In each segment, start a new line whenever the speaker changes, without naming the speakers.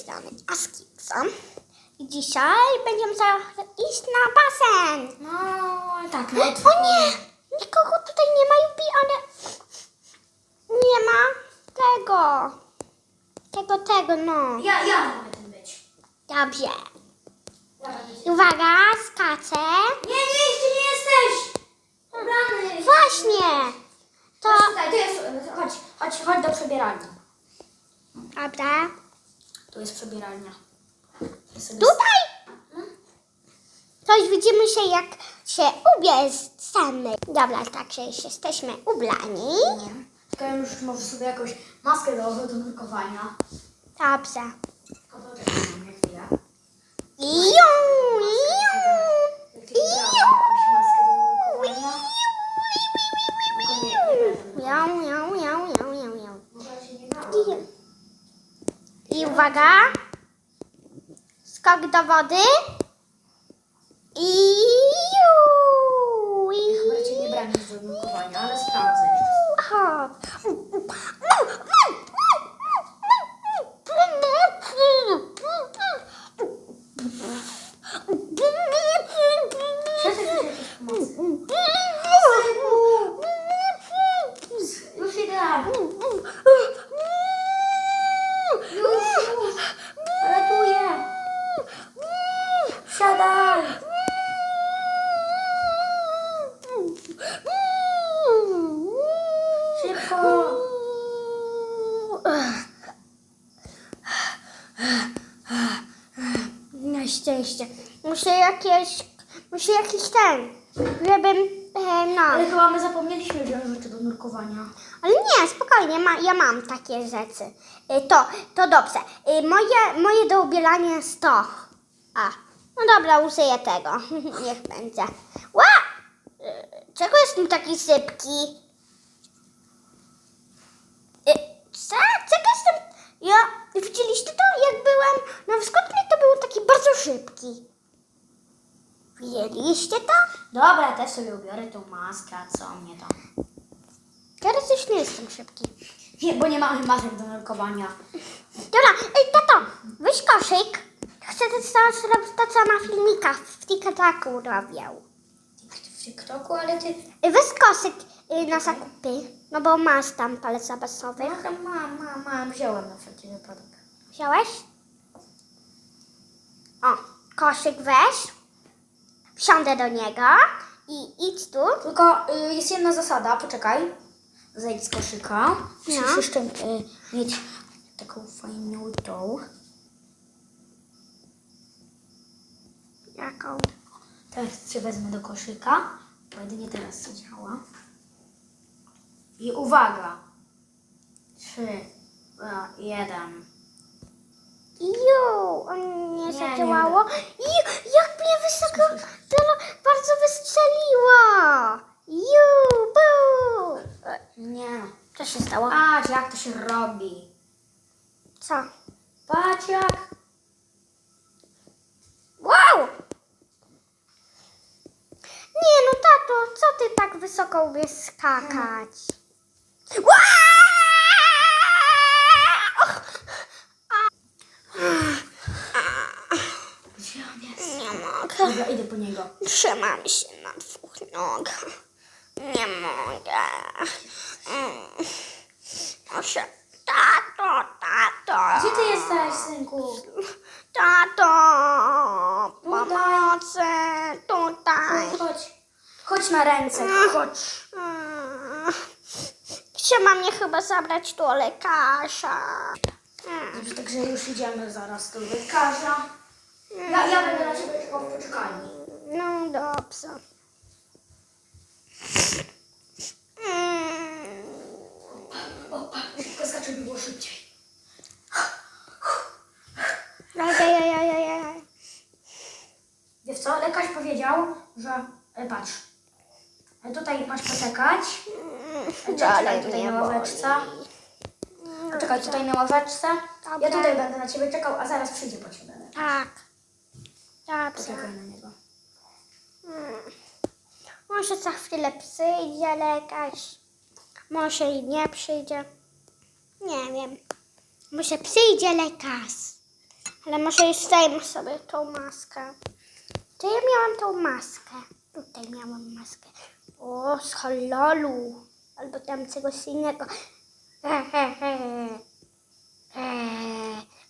strony Askiksa. I dzisiaj będziemy za iść na basen.
No tak, no
O nie! Nikogo tutaj nie ma, Jupi, ale nie ma tego. Tego, tego, no.
Ja, ja mogę tym być.
Dobrze.
Ja będę
I
się-
Uwaga, skaczę.
Nie, nie, jeszcze nie jesteś! Ubrany!
Właśnie. To...
Chodź tutaj, tu jest, chodź, chodź, chodź do przebieralni.
Dobra.
Tu jest przebieralnia. Ja sobie
Tutaj? Coś widzimy się, jak się ubierzemy. Dobra, także już jesteśmy ubrani.
Nie. Tylko ja już może sobie jakąś maskę założę do nurkowania.
Dobrze.
O, poczekaj na mnie chwilę.
Iu,
Ja
uwaga. Skok do wody. I ju. I
Chyba cię nie brałem nic do nurkowania, ale sprawdzę.
hop.
Przestań się jakieś pomocy. Już idę. Już, już. Ratuję. Siadaj. Szybko.
Na szczęście. Muszę jakieś, muszę jakiś ten, żebym, e, no.
Ale chyba my zapomnieliśmy wziąć rzeczy do nurkowania.
Ale nie, spokojnie, ma, ja mam takie rzeczy. Y, To, to dobrze. Y, Moje, moje do ubierania jest to. A, no dobra, użyję tego. Niech będzie. Ła! Y, Czego jestem taki szybki? Y, Co? Czego jestem... Ja, widzieliście to? Jak byłem na wschodniej, taki bardzo szybki. Widzieliście to?
Dobra, też sobie ubiorę tą maskę, a co mnie tam?
Teraz już nie jestem szybki.
Nie, bo nie mamy masek do nurkowania.
Dobra, ej tato, weź koszyk. Chcę teraz robić to, co na filmikach w TikToku robił.
W TikToku, ale ty...
Ej, Weź koszyk y, na zakupy, no bo masz tam palec zapasowy.
Ja tam mam, mam, mam, wziąłem na wszelki wypadek.
Wziąłeś? O, koszyk weź. Wsiądę do niego i idź tu.
Tylko y, jest jedna zasada, poczekaj. Zejdź z koszyka. Musisz
No.
jeszcze y, mieć taką fajną tą.
Jaką?
Teraz cię wezmę do koszyka. Bo jedynie teraz to działa. I uwaga. Trzy, dwa, jeden.
Ju, on zadziałało. Ju, jak mnie wysoko, bardzo wystrzeliło. Ju, bu.
Nie.
Co się stało?
Patrz jak to się robi.
Co?
Patrz jak.
Wow! Nie no, tato, co ty tak wysoko umiesz skakać? Wow!
Gdzie on jest?
Nie mogę.
Dobra, idę po niego.
Trzymam się na dwóch nogach. Nie mogę. Mm. Muszę. Tato, tato.
Gdzie ty jesteś, synku?
Tato, pomocy, tutaj.
Chodź. Chodź na ręce, chodź.
Mm. Trzeba mnie chyba zabrać do lekarza. Mm.
Dobrze, także już idziemy zaraz do lekarza. Ja, ja będę na ciebie czekał w poczekalni.
No dobrze. Mm.
O, szybko skaczę, by było szybciej. Wiesz co, lekarz powiedział, że... E, patrz. E, tutaj masz poczekać. E, czekaj tutaj na ławeczce. Poczekaj tutaj na ławeczce. Ja
Dobra.
tutaj będę na ciebie czekał, a zaraz przyjdzie po ciebie.
Tak. Dobrze.
Poczekaj na niego.
Mm. Może za chwilę przyjdzie lekarz. Może i nie przyjdzie. Nie wiem. Może przyjdzie lekarz. Ale może już zdejmę sobie tą maskę. To ja miałam tą maskę. Tutaj miałam maskę. O, z horroru. Albo tam czegoś innego. He, he. He.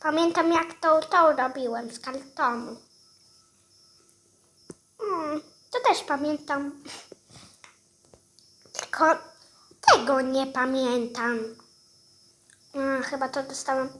Pamiętam jak to, to robiłem z kartonu. Mm, to też pamiętam. Tylko tego nie pamiętam. A, chyba to dostałam.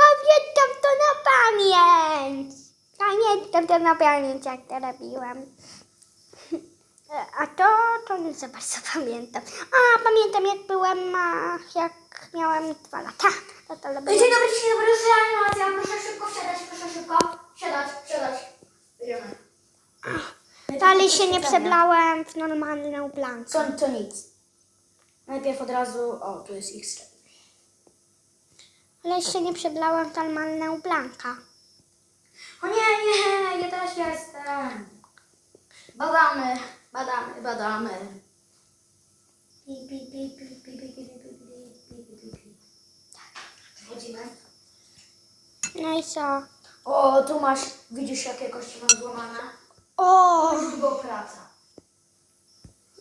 Pamiętam to na pamięć. Pamiętam to na pamięć, jak to robiłam. A to, to nie za bardzo pamiętam. A, pamiętam jak byłem, jak miałem dwa lata. No Tata,
Dzień dobry, no dzień dobry, dzisiaj animacja. Proszę szybko wsiadać, proszę szybko. Wsiadać, wsiadać. Idziemy.
ale się nie przeblałem w normalną plankę.
To, to nic. Najpierw od razu... O, tu jest X.
Ale się nie przeblałem w normalną plankę.
O nie, nie, ja też jestem. Badamy, badamy, badamy. Pi, pi, pi, pi, pi, pi, pi, pi wchodzimy.
No i co?
O, tu masz, widzisz jakie kości mam złamane?
O!
Była praca.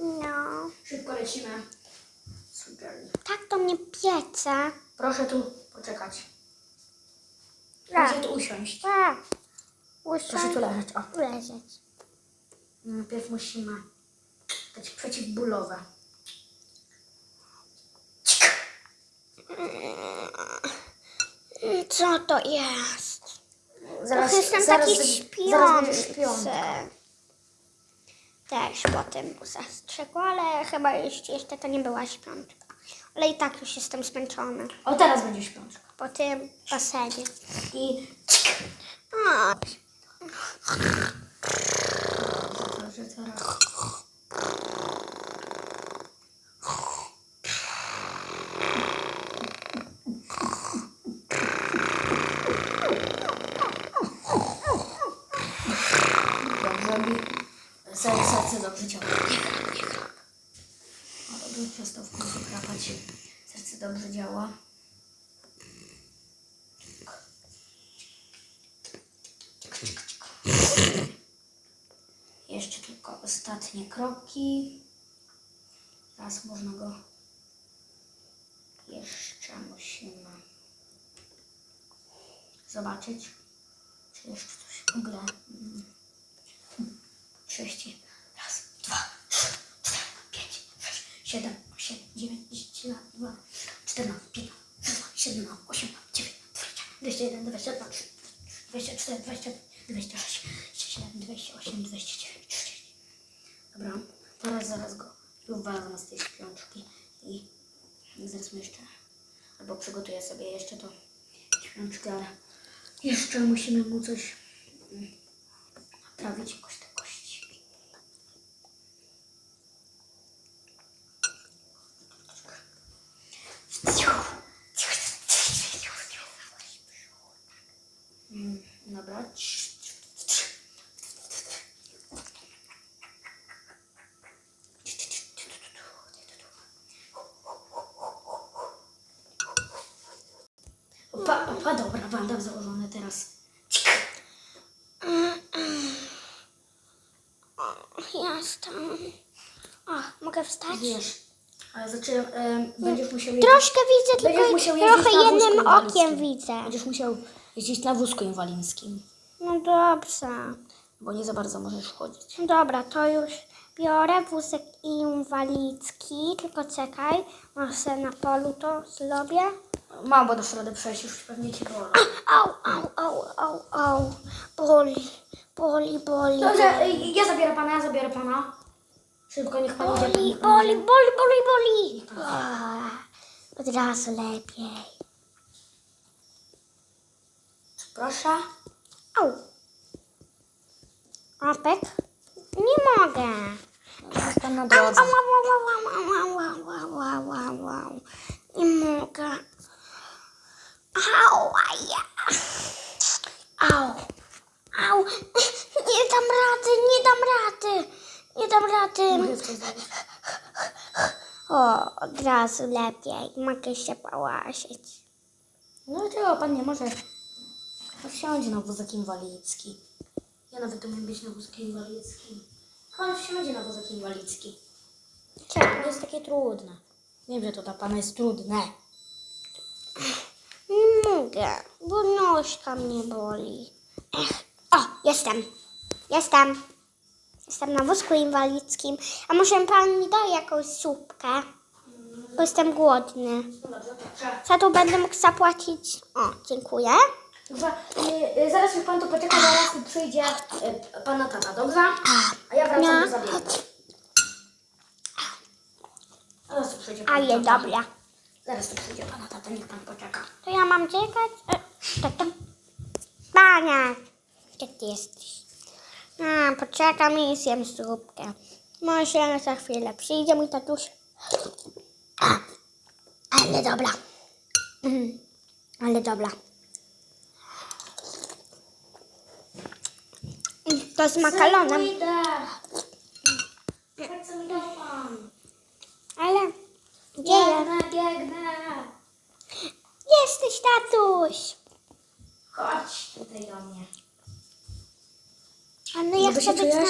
No.
Szybko lecimy. Super.
Tak to mnie piece.
Proszę tu poczekać.
Tak.
Proszę tu usiąść.
A,
Proszę tu leżeć. O.
leżeć.
Najpierw musimy dać przeciwbólowe.
Co to jest?
Zaraz,
Trochę jestem
zaraz,
taki
zaraz
śpiący.
śpiąca.
Też potem zastrzegła, ale chyba jeszcze, jeszcze to nie była śpiączka. Ale i tak już jestem zmęczona
O, teraz będzie śpiączka.
po tym basenie.
I Dobrze, teraz. Dobrze, mi serce, serce dobrze działa. Nie chrap, nie chrap. O, dobrze, przestał w końcu chrapać. Serce dobrze działa. Jeszcze tylko ostatnie kroki. Teraz można go jeszcze musimy zobaczyć, czy jeszcze coś w ogóle. Mm, Sześć. Raz, dwa, trzy, cztery, pięć, sześć, siedem, osiem, dziewięć, dziesięć, dwa, czternaście, piętnaście, siedem, osiem, dziewięć, dwadzieścia, dwieście jeden, dwadzieścia dwa, dwadzieścia cztery, dwadzieścia pięć, dwadzieścia sześć, dwadzieścia siedem, dwadzieścia osiem, dwadzieścia dziewięć, trzydzieści. Dobra, teraz zaraz go uwalę z tej śpiączki i mu jeszcze, albo przygotuję sobie jeszcze to śpiączkę, ale jeszcze musimy mu coś mm, naprawić, jakoś te kości. Mm, Dobra. Opa, opa, dobra, bandam założony teraz.
jestem. O, mogę wstać?
Wiesz, ale zacząłem, em, będziesz musiał jeździć,
Troszkę widzę,
Będziesz
tylko
musiał jeździć
trochę
na wózku
jednym
inwalidzkim.
okiem widzę.
będziesz musiał jeździć na wózku inwalidzkim,
No dobrze.
bo nie za bardzo możesz chodzić.
Dobra, to już biorę wózek inwalidzki, tylko czekaj, może na polu to zrobię.
Mam, bo dasz radę przejść, już pewnie cię boli.
Au, au, au, au, au, boli, boli, boli,
Dobrze, y, ja zabiorę pana, ja zabiorę pana. Szybko, niech pan idzie.
boli, boli, boli, boli, boli. A, Od razu lepiej.
Proszę.
Au. Opek? Nie mogę.
Jest pan na
Au,
drodze.
au, au, au, au, au, au, au, au, au. Nie mogę. Au, aja. Au. Au. Nie dam rady, nie dam rady. Nie dam rady. O, od razu lepiej. Mogę się połasić.
No dlaczego pan nie może? No wsiądzie na wózek inwalidzki. Ja nawet umiem być na wózku inwalidzkim. Pan wsiądzie na wózek inwalidzki.
Czemu?
To jest takie trudne. Wiem, że to dla pana jest trudne.
Mogę, bo nóżka mnie boli. Ech. O, jestem. Jestem. Jestem na wózku inwalidzkim. A może pan mi da jakąś słupkę? Bo jestem głodny.
No.
Za to będę mógł zapłacić. O, dziękuję.
Y, y, zaraz już pan tu poczeka, zaraz tu przyjdzie y, pana tata, dobrze? A ja wracam
No.
do zabiegu. Zaraz tu przyjdzie pan
Ale
tata.
dobra.
Zaraz tu przyjdzie pana tata, niech pan poczeka.
To ja mam czekać? E, Tata. Pania. Gdzie ty jesteś? A, poczekam i zjem zupkę. Może za chwilę przyjdzie mój tatuś. A, ale dobra. Mm, Ale dobra. To z makaronem. Ale gdzie?
Biegnę, biegnę.
Jesteś tatuś.
Chodź tutaj do mnie.
Ale ja
Jakby
chcę
się
być
czujesz?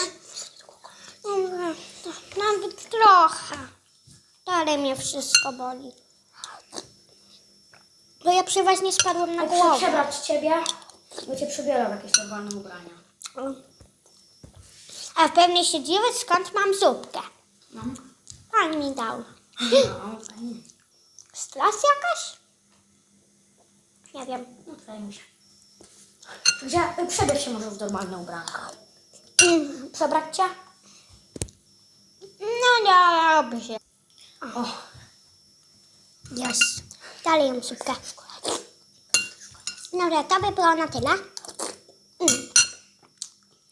na... Mm, Nawet trochę. Dalej mnie wszystko boli. Bo ja przeważnie spadłam na
Muszę
głowę.
przebrać ciebie, bo cię przebieram w jakieś czerwone ubrania.
A pewnie się dziwię, skąd mam zupkę.
No.
Pan mi dał.
No, fajnie.
Stres jakaś? Nie wiem.
No, fajnie się. Gdzie? y, Przebierz się może w normalne ubranko.
Mm,
Przebrać cię?
No dobrze.
O,
Jest. Dalej jem zupkę. Dobra, to by było na tyle. Mm.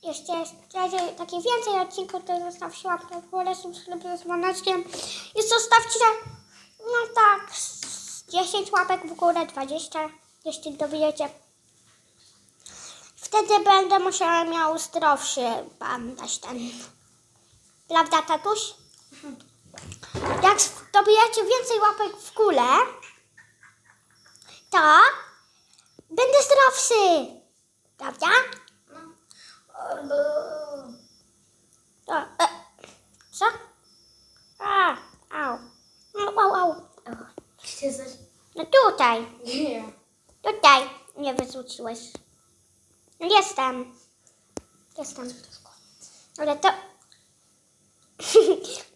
Jeszcze razie takie więcej odcinków, to zostawcie łapkę w górę, subskrypcję z dzwoneczkiem i zostawcie, no tak, z 10 łapek w górę, 20, jeśli dowiecie. Wtedy będę musiała miał zdrowszy pan dać ten. Prawda, tatuś? Jak dobijacie więcej łapek w górę, to będę zdrowszy. Prawda? To, e, co? A, au. Au, au, au.
gdzie jesteś?
No tutaj,
Nie.
tutaj mnie wyrzuciłeś. No Jestem. Jestem. Ale to...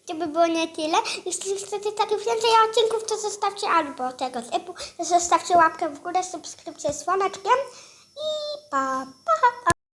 to by było nie tyle. Jeśli chcecie takich więcej odcinków, to zostawcie albo tego typu, zostawcie łapkę w górę, subskrypcję z dzwoneczkiem